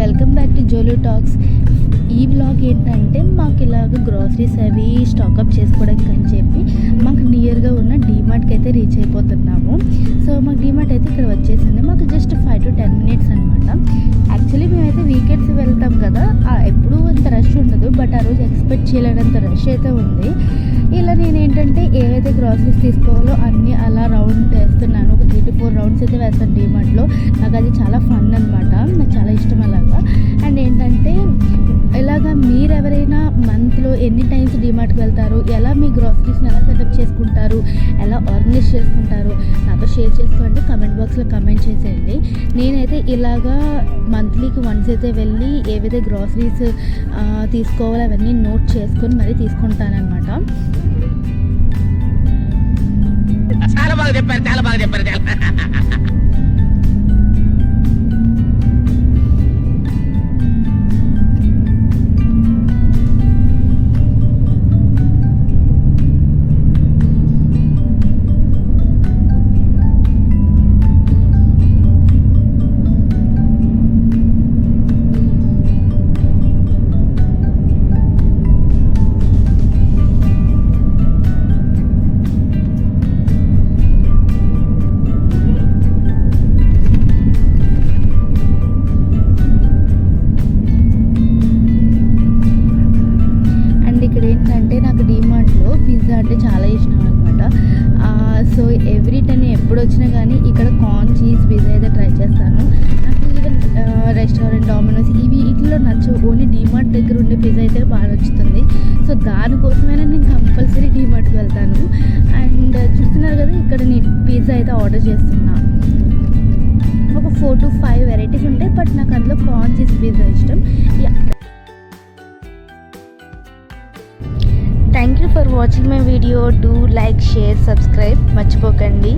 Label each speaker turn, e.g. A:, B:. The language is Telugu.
A: Welcome back to Jolo talks. ఈ బ్లాగ్ ఏంటంటే మాకు ఇలాగ గ్రాసరీస్ అవి స్టాకప్ చేసుకోవడానికి అని చెప్పి మాకు నియర్గా ఉన్న డీమార్ట్కి అయితే రీచ్ అయిపోతున్నాము. సో మాకు డీమార్ట్ అయితే ఇక్కడ వచ్చేసింది. మాకు just five to ten minutes అనమాట యాక్చువల్లీ మేమైతే వీకెండ్స్ వెళ్తాం కదా ఎప్పుడూ అంత రష్ ఉండదు. బట్ ఆ రోజు ఎక్స్పెక్ట్ చేయలేనంత రష్ అయితే ఉంది. ఇలా నేను ఏంటంటే ఏవైతే గ్రాసరీస్ తీసుకోవాలో అన్నీ అలా రౌండ్ వేస్తున్నాను. ఒక త్రీ టు ఫోర్ రౌండ్స్ అయితే వేస్తాను డీమార్ట్లో నాకు అది చాలా ఫన్ అనమాట నాకు చాలా ఇష్టం అలాగా. అండ్ ఏంటంటే ఇలాగా మీరు ఎవరైనా మంత్లో ఎన్ని టైమ్స్ డిమార్ట్కి వెళ్తారు ఎలా మీ గ్రాసరీస్ని ఎలా సెటప్ చేసుకుంటారు ఎలా ఆర్గనైజ్ చేసుకుంటారు నాతో షేర్ చేసుకోండి కమెంట్ బాక్స్లో కమెంట్ చేసేయండి. నేనైతే ఇలాగా మంత్లీకి వన్స్ అయితే వెళ్ళి ఏవైతే గ్రాసరీస్ తీసుకోవాలో అవన్నీ నోట్ చేసుకొని మరీ తీసుకుంటానమాట ఇప్పుడు ఏంటంటే నాకు డిమార్ట్లో పిజ్జా అంటే చాలా ఇష్టం అనమాట సో ఎవ్రీ టైం ఎప్పుడు వచ్చినా కానీ ఇక్కడ కార్న్ చీజ్ పిజ్జా అయితే ట్రై చేస్తాను. నాకు ఈవెన్ రెస్టారెంట్ డామినోస్ ఇవి వీటిలో నచ్చవు. ఓన్లీ డిమార్ట్ దగ్గర ఉండే పిజ్జా అయితే బాగా నచ్చుతుంది. సో దానికోసమైనా నేను కంపల్సరీ డిమార్ట్కి వెళ్తాను. అండ్ చూస్తున్నారు కదా ఇక్కడ నేను పిజ్జా అయితే ఆర్డర్ చేస్తున్నా. ఒక ఫోర్ టు ఫైవ్ వెరైటీస్ ఉంటాయి బట్ నాకు అందులో కార్న్ చీజ్ పిజ్జా ఇష్టం. Thank you for watching my video. Do like share subscribe. మర్చిపోకండి.